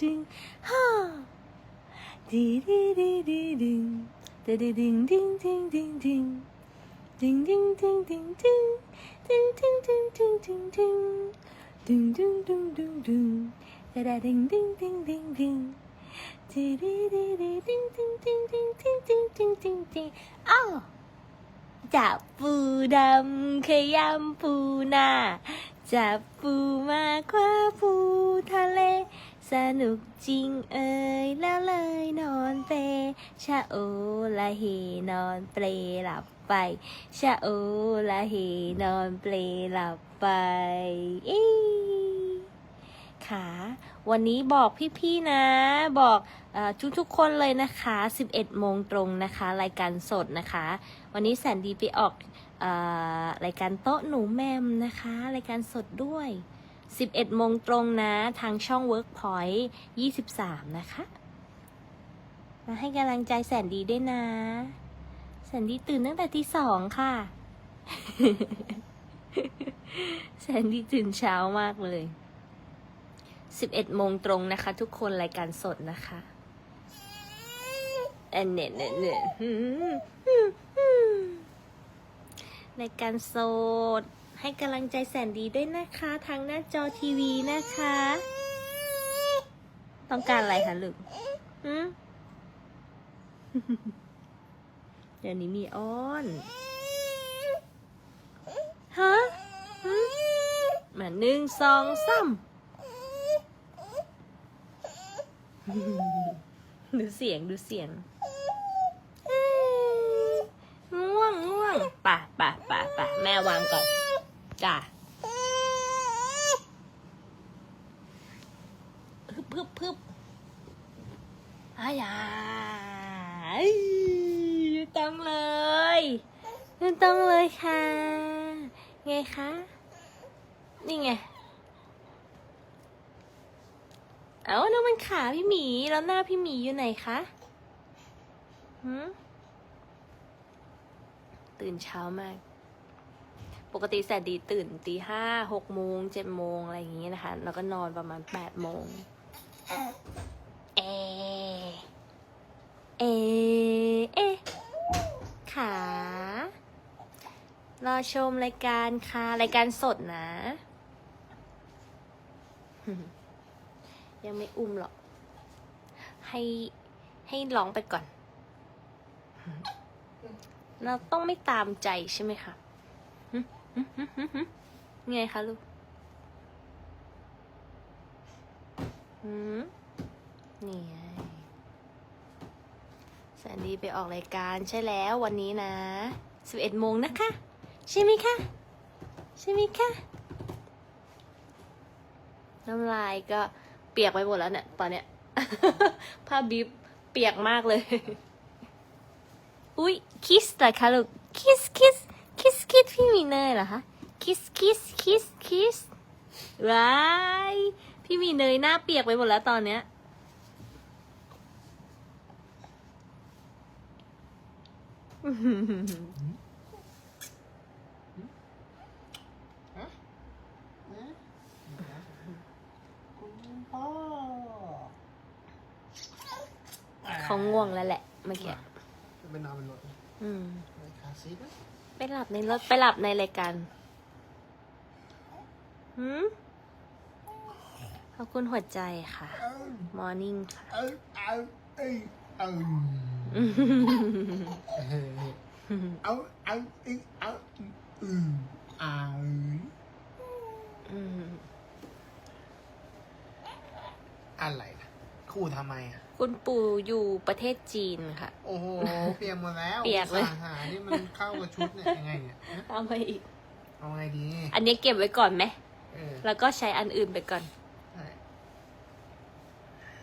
ดึงฮ่าดีดีดีดีดึงเดดดิงดิงดิงดิงดิงดิงดิงดิงดิงดิงดิงดิงดิงดิงดิงดิงดึงดึงดึงดึงดึงเดดดิงดิงดิงดิงดิงดีดีดีดีดิงดิงดิงดิงดิงดิงดิงดิงดิงอ้าวจับปูดำขยำปูนาจับปูมาคว้า สนุกจริงเอ่ยแล้วเลยนอนเปชะโอละเฮนอนเปลหลับไปชะโอละเฮนอนเปลหลับไปอีค่ะวันนี้บอกพี่ๆนะ บอกอทุกๆคนเลยนะคะ 11 โมงตรงนะคะ รายการสดนะคะ วันนี้แสนดีไปออกอรายการโต๊ะหนูแมมนะคะ รายการสดด้วย 11โมงตรงนะ ทางช่อง Workpoint 23 นะคะ มาให้กำลังใจแสนดีด้วยนะ แสนดีตื่นตั้งแต่ตีสองค่ะ แสนดีตื่นเช้ามากเลย 11โมงตรงนะคะ ทุกคนรายการสดนะคะเอนเน็ตเน็ตเน็ตรายการสด ให้กำลังใจแสนดีด้วยนะคะ ทางหน้าจอทีวีนะคะ ต้องการอะไรคะลูกหืมเดี๋ยวนี้มีอ้อนฮะมาหนึ่งสองสามดูเสียงดูเสียงง่วงง่วงป่ะป่ะป่ะป่ะแม่วางก่อน จ้ะพึบพึบพึบอายาเอ้ยไม่ต้องเลยไม่ต้องเลยค่ะ ไงคะ นี่ไง เอาแล้วมันขาพี่หมี แล้วหน้าพี่หมีอยู่ไหนคะหืมตื่นเช้ามาก ปกติแสนดีตื่นตีห้าหกโมงเจ็ดโมงอะไรอย่างงี้นะคะ แล้วก็นอนประมาณแปดโมงเอเอเอขารอชมรายการค่ะ รายการสดนะ ยังไม่อุ้มหรอก ให้ให้ร้องไปก่อน เราต้องไม่ตามใจใช่ไหมคะ ไงคะลูกหืมนี่ไงแสนดีไปออกรายการใช่แล้ววันนี้นะ11โมงนะคะ ใช่ไหมคะ ใช่ไหมคะน้ำลายก็เปียกไปหมดแล้วเนี่ยตอนเนี้ยผ้าบิบเปียกมากเลย อุ๊ยคิสเหรอคะลูกคิสคิส เนยเหรอคะ คิสคิสคิสคิสว้ายพี่มีเนยหน้าเปียกไปหมดแล้วตอนเนี้ยคุณพ่อเขาง่วงแล้วแหละเมื่อกี้จะไปนอนบนรถอืมในคาร์ซีทนะ ไปหลับในรถไปหลับในรายการหืมขอบคุณหัวใจค่ะเอ้ามอร์นิ่งค่ะ เอ้าเอ้าเอ้ยเอ้าเอาเอาอีเอาอืมอ่าอืมอะไรนะคู่ทำไมอะ คุณปู่อยู่ประเทศจีนค่ะ โอ้โห เปียกหมดแล้วเปียกเลยอุตส่าห์หาที่มันเข้ากับชุดเนี่ยยังไงเนี่ยฮะเอาไปอีก เอาไงดี อันนี้เก็บไว้ก่อนไหม เออ แล้วก็ใช้อันอื่นไปก่อน